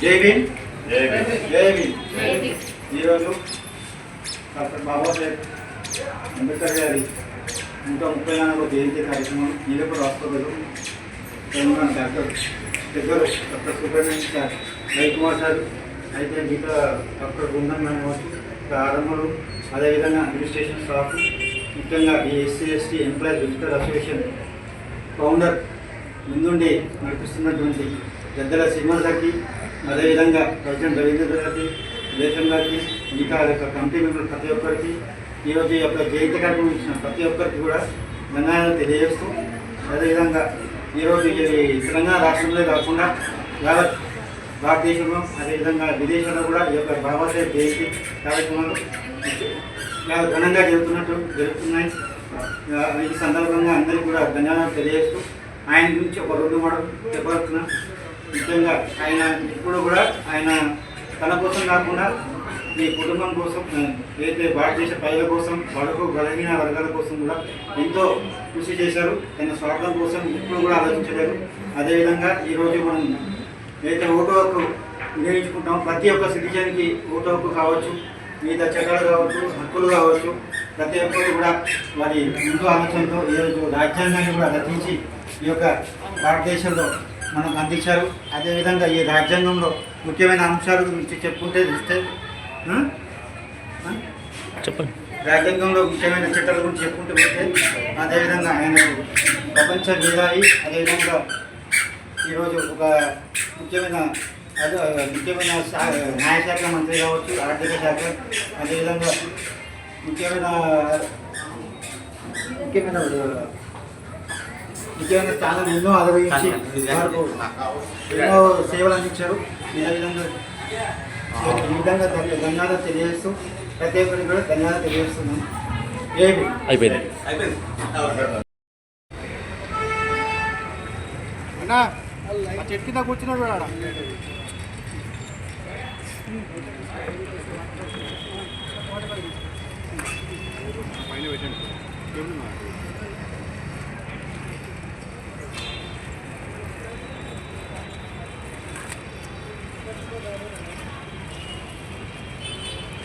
జై భీమ్. జై భీమ్. ఈరోజు డాక్టర్ బాబాసాహెబ్ అంబేద్కర్ గారి నూట ముప్పై నాలుగో జయంతి కార్యక్రమం నీలపూర్ హాస్పిటల్ తెలంగాణ డాక్టర్ పెద్దలు doctor Subrahmanyam sir Ravikumar sir అయితే మిగతా డాక్టర్ బృందం కానివచ్చు ఆరంభలు అదేవిధంగా అడ్మినిస్ట్రేషన్ స్టాఫ్ ముఖ్యంగా ఈ SC ST employees welfare association founder ముందుండి నడిపిస్తున్నటువంటి పెద్దల శ్రీమల్ గారికి అదేవిధంగా ప్రెసిడెంట్ రవీంద్ర గారికి దేశం గారికి మిగతా యొక్క కమిటీ మెంబర్ ప్రతి ఒక్కరికి ఈరోజు ఈ యొక్క జయంతి కార్యక్రమం ఇచ్చిన ప్రతి ఒక్కరికి కూడా ధన్యవాదాలు తెలియజేస్తూ అదేవిధంగా ఈరోజు తెలంగాణ రాష్ట్రంలో కాకుండా యావత్ భారతదేశంలో అదేవిధంగా విదేశాల్లో కూడా ఈ యొక్క బాబాసాహెబ్ జయంతి కార్యక్రమాలు చాలా ఘనంగా జరుగుతున్నట్టు జరుగుతున్నాయి. ఈ సందర్భంగా అందరికీ కూడా ధన్యవాదాలు తెలియజేస్తూ ఆయన గురించి ఒక రెండు మాట చెప్పవచ్చున ముఖ్యంగా ఆయన ఇప్పుడు కూడా ఆయన తన కోసం కాకుండా మీ కుటుంబం కోసం ఏదైతే భారతదేశ ప్రజల కోసం బడుగు బలహీన వర్గాల కోసం కూడా ఎంతో కృషి చేశారు. తన స్వార్థం కోసం ఇప్పుడు కూడా ఆలోచించలేరు అదేవిధంగా ఈరోజు మనం ఏదైతే ఓటు హక్కు వినియోగించుకుంటాం ప్రతి ఒక్క సిటిజన్కి ఓటు హక్కు కావచ్చు మిగతా చట్టాలు కావచ్చు హక్కులు కావచ్చు ప్రతి ఒక్కరు కూడా వారి ముందు ఆలోచనతో ఈరోజు రాజ్యాంగాన్ని కూడా రచించి ఈ యొక్క భారతదేశంలో మనకు అందించారు. అదేవిధంగా ఈ రాజ్యాంగంలో ముఖ్యమైన అంశాల గురించి చెప్పుకుంటే చూస్తే? చెప్పండి. రాజ్యాంగంలో ముఖ్యమైన చట్టాల గురించి చెప్పుకుంటూ పోతే అదేవిధంగా ఆయన ప్రపంచ మేధావి అదేవిధంగా ఈరోజు ఒక ముఖ్యమైన ముఖ్యమైన న్యాయశాఖ మంత్రి కావచ్చు ఆర్థిక శాఖ అదేవిధంగా ముఖ్యమైన ముఖ్యమైన ముఖ్యమైన స్థానం ఎన్నో ఆదరించి వారు ఎన్నో సేవలు అందించారు. ఈ విధంగా ఈ విధంగా ధన్య- ధన్యవాదాలు తెలియజేస్తూ ప్రతి ఒక్కరికి కూడా ధన్యవాదాలు తెలియజేస్తున్నాం ఏమి అయిపోయింది. అన్నా చెట్టు కింద కూర్చున్నాడు ఆడ.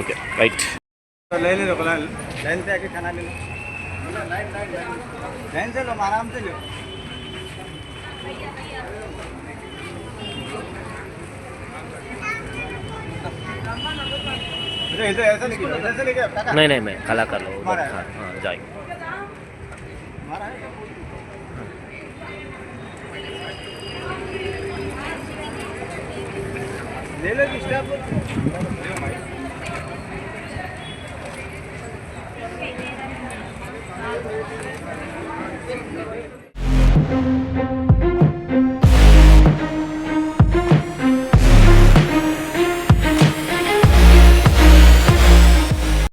ओके राइट ले ले लो लाइन से आके खाना ले लो लाइन लाइन लाइन से लो आराम से लो नहीं नहीं मैं कला कर लो हाँ Neler está.